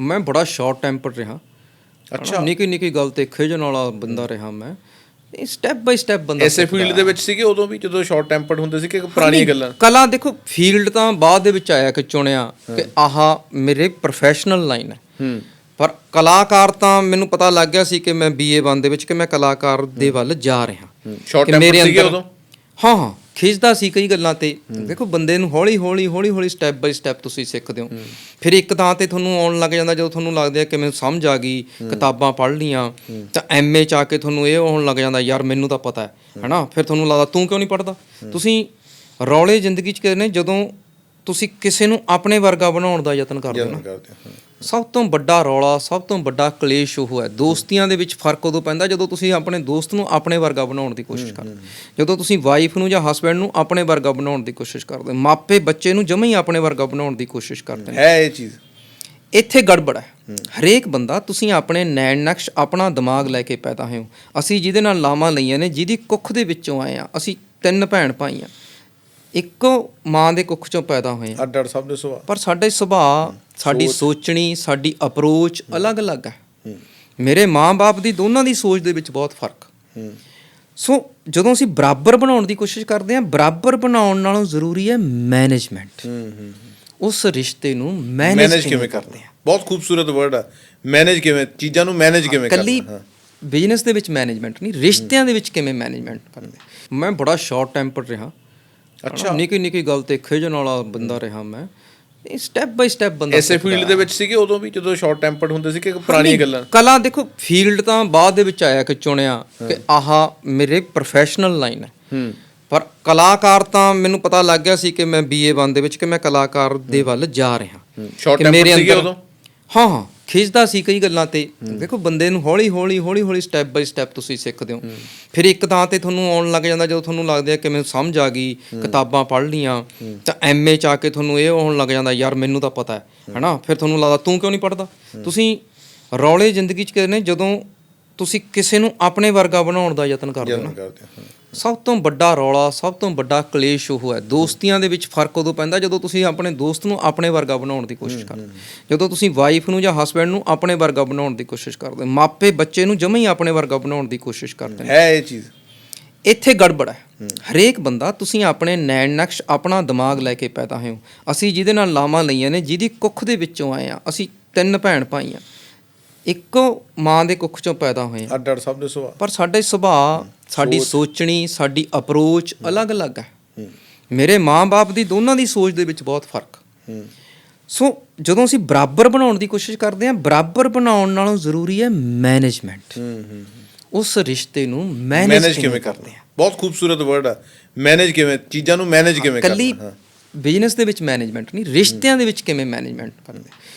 ਮੈਂ ਬੜਾ short temper ਰਿਹਾ। ਅੱਛਾ। ਨਿੱਕੀ ਨਿੱਕੀ ਗੱਲ ਤੇ ਖਿਜਣ ਵਾਲਾ ਬੰਦਾ ਰਿਹਾ ਮੈਂ। ਇਹ ਸਟੈਪ ਬਾਈ ਸਟੈਪ ਬੰਦਾ ਐਸੇ ਫੀਲਡ ਦੇ ਵਿੱਚ ਸੀਗੇ ਉਦੋਂ ਵੀ ਜਦੋਂ ਸ਼ਾਰਟ ਟੈਂਪਰਡ ਹੁੰਦੇ ਸੀ ਕਿ ਪੁਰਾਣੀਆਂ ਗੱਲਾਂ? ਕਲਾ ਦੇਖੋ ਫੀਲਡ ਤਾਂ ਬਾਅਦ ਦੇ ਵਿੱਚ ਆਇਆ ਕਿ ਚੁਣਿਆ ਕਿ ਆਹ ਮੇਰੇ ਪ੍ਰੋਫੈਸ਼ਨਲ ਲਾਈਨ ਹੈ। ਪਰ ਕਲਾਕਾਰ ਤਾਂ ਮੈਨੂੰ ਪਤਾ ਲੱਗ ਗਿਆ ਸੀ ਕਿ ਮੈਂ ਬੀਏ ਬਨ ਦੇ ਵਿੱਚ ਕਿ ਮੈਂ ਕਲਾਕਾਰ ਦੇ ਵੱਲ ਜਾ ਰਿਹਾ। ਸ਼ਾਰਟ ਸੀਗੇ ਅੰਦਰ- ਉਦੋਂ? ਹਾਂ ਹਾਂ। ਖਿੱਚਦਾ ਸੀ ਕਈ ਗੱਲਾਂ ਤੇ। ਦੇਖੋ ਬੰਦੇ ਨੂੰ ਹੌਲੀ ਹੌਲੀ ਹੌਲੀ ਹੌਲੀ ਸਟੈਪ ਬਾਈ ਸਟੈਪ ਤੁਸੀਂ ਸਿੱਖਦੇ ਹੋ ਫਿਰ ਇੱਕ ਤਾਂ ਤੇ ਤੁਹਾਨੂੰ ਆਉਣ ਲੱਗ ਜਾਂਦਾ ਜਦੋਂ ਤੁਹਾਨੂੰ ਲੱਗਦਾ ਹੈ ਕਿ ਮੈਨੂੰ ਸਮਝ ਆ ਗਈ ਕਿਤਾਬਾਂ ਪੜ੍ਹ ਲੀਆਂ ਤਾਂ ਐਮਏ ਚ ਆ ਕੇ ਤੁਹਾਨੂੰ ਇਹ ਆਉਣ ਲੱਗ ਜਾਂਦਾ ਯਾਰ ਮੈਨੂੰ ਤਾਂ ਪਤਾ ਹੈ। ਹਨਾ? ਫਿਰ ਤੁਹਾਨੂੰ ਲੱਗਦਾ ਤੂੰ ਕਿਉਂ ਨਹੀਂ ਪੜ੍ਹਦਾ? ਤੁਸੀਂ ਰੌਲੇ ਜ਼ਿੰਦਗੀ ਚ ਕਰਨੇ ਜਦੋਂ ਤੁਸੀਂ ਕਿਸੇ ਨੂੰ ਆਪਣੇ ਵਰਗਾ ਬਣਾਉਣ ਦਾ ਯਤਨ ਕਰਦੇ ਹੋ ਨਾ। ਕਰਦੇ ਹਾਂ। ਸਭ ਤੋਂ ਵੱਡਾ ਰੌਲਾ ਸਭ ਤੋਂ ਵੱਡਾ ਕਲੇਸ਼ ਉਹ ਹੈ। ਦੋਸਤੀਆਂ ਦੇ ਵਿੱਚ ਫ਼ਰਕ ਉਦੋਂ ਪੈਂਦਾ ਜਦੋਂ ਤੁਸੀਂ ਆਪਣੇ ਦੋਸਤ ਨੂੰ ਆਪਣੇ ਵਰਗਾ ਬਣਾਉਣ ਦੀ ਕੋਸ਼ਿਸ਼ ਕਰਦੇ। ਜਦੋਂ ਤੁਸੀਂ ਵਾਈਫ ਨੂੰ ਜਾਂ ਹਸਬੈਂਡ ਨੂੰ ਆਪਣੇ ਵਰਗਾ ਬਣਾਉਣ ਦੀ ਕੋਸ਼ਿਸ਼ ਕਰਦੇ। ਮਾਪੇ ਬੱਚੇ ਨੂੰ ਜਮਾਂ ਹੀ ਆਪਣੇ ਵਰਗਾ ਬਣਾਉਣ ਦੀ ਕੋਸ਼ਿਸ਼ ਕਰਦੇ ਹੈ ਇਹ ਚੀਜ਼। ਇੱਥੇ ਗੜਬੜ ਹੈ। ਹਰੇਕ ਬੰਦਾ ਤੁਸੀਂ ਆਪਣੇ ਨੈਣ ਨਕਸ਼ ਆਪਣਾ ਦਿਮਾਗ ਲੈ ਕੇ ਪੈਦਾ ਹੋਏ ਹੋ। ਅਸੀਂ ਜਿਹਦੇ ਨਾਲ ਲਾਵਾਂ ਲਈਆਂ ਨੇ ਜਿਹਦੀ ਕੁੱਖ ਦੇ ਵਿੱਚੋਂ ਆਏ ਆ ਅਸੀਂ ਤਿੰਨ ਭੈਣ ਭਾਈ ਆ ਇੱਕੋ ਮਾਂ ਦੇ ਕੁੱਖ ਚੋਂ ਪੈਦਾ ਹੋਏ ਆ। ਅੱਡ ਅੱਡ ਸਭ ਦੇ ਸੁਭਾਅ। ਪਰ ਸਾਡੇ ਸੁਭਾਅ ਸਾਡੀ ਸੋਚਣੀ ਸਾਡੀ ਅਪਰੋਚ ਅਲੱਗ-ਅਲੱਗ ਹੈ। ਮੇਰੇ ਮਾਂ-ਬਾਪ ਦੀ ਦੋਨਾਂ ਦੀ ਸੋਚ ਦੇ ਵਿੱਚ ਬਹੁਤ ਫ਼ਰਕ। ਸੋ ਜਦੋਂ ਅਸੀਂ ਬਰਾਬਰ ਬਣਾਉਣ ਦੀ ਕੋਸ਼ਿਸ਼ ਕਰਦੇ ਹਾਂ ਬਰਾਬਰ ਬਣਾਉਣ ਨਾਲੋਂ ਜ਼ਰੂਰੀ ਹੈ ਮੈਨੇਜਮੈਂਟ ਉਸ ਰਿਸ਼ਤੇ ਨੂੰ ਮੈਨੇਜ ਕਿਵੇਂ ਕਰਦੇ ਆ ਬਹੁਤ ਖੂਬਸੂਰਤ ਵਰਡ ਆ। ਮੈਨੇਜ ਕਿਵੇਂ ਚੀਜ਼ਾਂ ਨੂੰ ਮੈਨੇਜ ਕਿਵੇਂ ਕਰਨਾ ਹਾਂ? ਬਿਜ਼ਨਸ ਦੇ ਵਿੱਚ ਮੈਨੇਜਮੈਂਟ ਨਹੀਂ ਰਿਸ਼ਤਿਆਂ ਦੇ ਵਿੱਚ ਕਿਵੇਂ ਮੈਨੇਜਮੈਂਟ ਕਰਦੇ ਮੈਂ ਬੜਾ ਸ਼ਾਰਟ ਟੈਂਪਰ ਰਿਹਾ। ਅੱਛਾ। ਨਿੱਕੀ ਨਿੱਕੀ ਗੱਲ ਤੇ ਖਿਜਣ ਵਾਲਾ ਬੰਦਾ ਰਿਹਾ ਮੈਂ। ਇਹ ਸਟੈਪ ਬਾਈ ਸਟੈਪ ਬੰਦਾ ਐਸੇ ਫੀਲਡ ਦੇ ਵਿੱਚ ਸੀਗੇ ਉਦੋਂ ਵੀ ਜਦੋਂ ਸ਼ਾਰਟ ਟੈਂਪਰਡ ਹੁੰਦੇ ਸੀ ਕਿ ਪੁਰਾਣੀਆਂ ਗੱਲਾਂ? ਕਲਾ ਦੇਖੋ ਫੀਲਡ ਤਾਂ ਬਾਅਦ ਦੇ ਵਿੱਚ ਆਇਆ ਕਿ ਚੁਣਿਆ ਕਿ ਆਹ ਮੇਰੇ ਪ੍ਰੋਫੈਸ਼ਨਲ ਲਾਈਨ ਹੈ। ਪਰ ਕਲਾਕਾਰ ਤਾਂ ਮੈਨੂੰ ਪਤਾ ਲੱਗ ਗਿਆ ਸੀ ਕਿ ਮੈਂ ਬੀਏ ਬਨ ਦੇ ਵਿੱਚ ਕਿ ਮੈਂ ਕਲਾਕਾਰ ਦੇ ਵੱਲ ਜਾ ਰਿਹਾ। ਸ਼ਾਰਟ ਟੈਂਪਰਡ ਸੀਗੇ ਉਦੋਂ? ਹਾਂ ਹਾਂ। ਖਿੱਚਦਾ ਸੀ ਕਈ ਗੱਲਾਂ ਤੇ। ਦੇਖੋ ਬੰਦੇ ਨੂੰ ਹੌਲੀ ਹੌਲੀ ਹੌਲੀ ਹੌਲੀ ਸਟੈਪ ਬਾਈ ਸਟੈਪ ਤੁਸੀਂ ਸਿੱਖਦੇ ਹੋ। ਫਿਰ ਇੱਕ ਤਾਂ ਤੇ ਤੁਹਾਨੂੰ ਆਉਣ ਲੱਗ ਜਾਂਦਾ ਜਦੋਂ ਤੁਹਾਨੂੰ ਲੱਗਦਾ ਹੈ ਕਿ ਮੈਨੂੰ ਸਮਝ ਆ ਗਈ ਕਿਤਾਬਾਂ ਪੜ੍ਹ ਲੀਆਂ ਤਾਂ ਐਮਏ ਚ ਆ ਕੇ ਤੁਹਾਨੂੰ ਇਹ ਆਉਣ ਲੱਗ ਜਾਂਦਾ ਯਾਰ ਮੈਨੂੰ ਤਾਂ ਪਤਾ ਹੈ ਹਨਾ? ਫਿਰ ਤੁਹਾਨੂੰ ਲੱਗਦਾ ਤੂੰ ਕਿਉਂ ਨਹੀਂ ਪੜ੍ਹਦਾ? ਤੁਸੀਂ ਰੌਲੇ ਜ਼ਿੰਦਗੀ ਚ ਕਰਨੇ ਜਦੋਂ ਤੁਸੀਂ ਕਿਸੇ ਨੂੰ ਆਪਣੇ ਵਰਗਾ ਬਣਾਉਣ ਦਾ ਯਤਨ ਕਰਦੇ ਹੋ ਨਾ। ਜਨਮ ਕਰਦੇ ਹਾਂ। ਸਭ ਤੋਂ ਵੱਡਾ ਰੌਲਾ ਸਭ ਤੋਂ ਵੱਡਾ ਕਲੇਸ਼ ਉਹ ਹੈ। ਦੋਸਤੀਆਂ ਦੇ ਵਿੱਚ ਫ਼ਰਕ ਉਦੋਂ ਪੈਂਦਾ ਜਦੋਂ ਤੁਸੀਂ ਆਪਣੇ ਦੋਸਤ ਨੂੰ ਆਪਣੇ ਵਰਗਾ ਬਣਾਉਣ ਦੀ ਕੋਸ਼ਿਸ਼ ਕਰਦੇ। ਜਦੋਂ ਤੁਸੀਂ ਵਾਈਫ ਨੂੰ ਜਾਂ ਹਸਬੈਂਡ ਨੂੰ ਆਪਣੇ ਵਰਗਾ ਬਣਾਉਣ ਦੀ ਕੋਸ਼ਿਸ਼ ਕਰਦੇ। ਮਾਪੇ ਬੱਚੇ ਨੂੰ ਜਮਾਂ ਹੀ ਆਪਣੇ ਵਰਗਾ ਬਣਾਉਣ ਦੀ ਕੋਸ਼ਿਸ਼ ਕਰਦੇ ਨੇ। ਹੈ ਇਹ ਚੀਜ਼। ਇੱਥੇ ਗੜਬੜ ਹੈ। ਹਰੇਕ ਬੰਦਾ ਤੁਸੀਂ ਆਪਣੇ ਨੈਣ ਨਕਸ਼ ਆਪਣਾ ਦਿਮਾਗ ਲੈ ਕੇ ਪੈਦਾ ਹੋਏ ਹੋ। ਅਸੀਂ ਜਿਹਦੇ ਨਾਲ ਲਾਵਾਂ ਲਈਆਂ ਨੇ ਜਿਹਦੀ ਕੁੱਖ ਦੇ ਵਿੱਚੋਂ ਆਏ ਆ ਅਸੀਂ ਤਿੰਨ ਭੈਣ ਭਾਈ ਆ ਇੱਕੋ ਮਾਂ ਦੇ ਕੁੱਖ ਚੋਂ ਪੈਦਾ ਹੋਏ ਆ। ਅੱਡ ਅੱਡ ਸਭ ਦੇ ਸੁਭਾਅ। ਪਰ ਸਾਡੇ ਸੁਭਾਅ ਸਾਡੀ ਸੋਚਣੀ ਸਾਡੀ ਅਪਰੋਚ ਅਲੱਗ-ਅਲੱਗ ਹੈ। ਮੇਰੇ ਮਾਂ-ਬਾਪ ਦੀ ਦੋਨਾਂ ਦੀ ਸੋਚ ਦੇ ਵਿੱਚ ਬਹੁਤ ਫ਼ਰਕ। ਸੋ ਜਦੋਂ ਅਸੀਂ ਬਰਾਬਰ ਬਣਾਉਣ ਦੀ ਕੋਸ਼ਿਸ਼ ਕਰਦੇ ਹਾਂ ਬਰਾਬਰ ਬਣਾਉਣ ਨਾਲੋਂ ਜ਼ਰੂਰੀ ਹੈ ਮੈਨੇਜਮੈਂਟ ਹੂੰ ਹੂੰ ਉਸ ਰਿਸ਼ਤੇ ਨੂੰ ਮੈਨੇਜ ਕਿਵੇਂ ਕਰਦੇ ਆ? ਬਹੁਤ ਖੂਬਸੂਰਤ ਵਰਡ ਆ। ਮੈਨੇਜ ਕਿਵੇਂ? ਚੀਜ਼ਾਂ ਨੂੰ ਮੈਨੇਜ ਕਿਵੇਂ ਕੱਲੀ ਕਰਨਾ? ਹਾਂ। ਬਿਜ਼ਨਸ ਦੇ ਵਿੱਚ ਮੈਨੇਜਮੈਂਟ ਨਹੀਂ ਰਿਸ਼ਤਿਆਂ ਦੇ ਵਿੱਚ ਕਿਵੇਂ ਮੈਨੇਜਮੈਂਟ ਕਰਦੇ